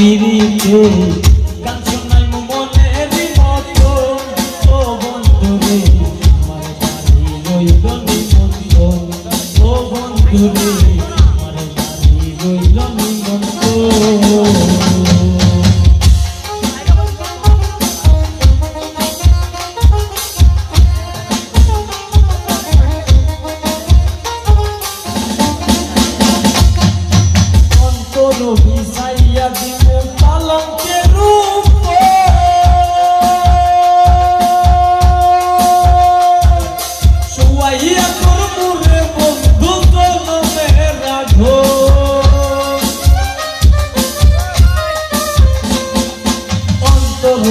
পিড়িতে গান শোনাই মনের মতো ও বন্ধুরে আমার বাড়ি রইল নিমন্ত্রণ ও বন্ধুরে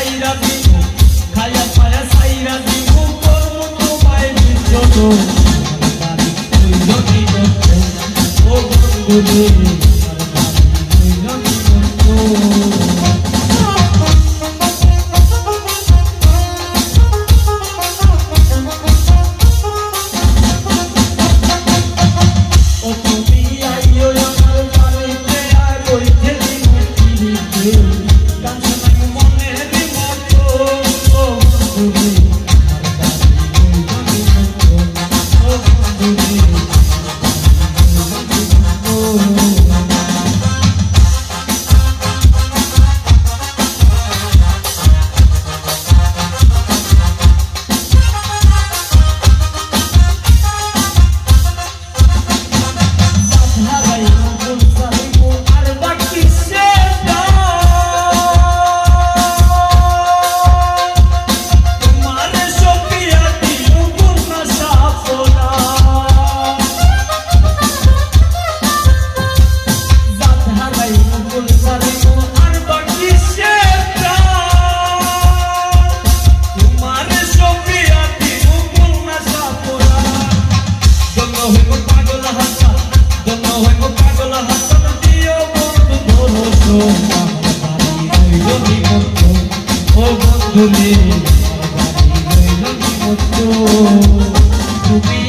সাইরা দিব খায়া পায়া সাইরা দিব কর্ম তো পাই বিজ্ঞত ও বন্ধু তুমি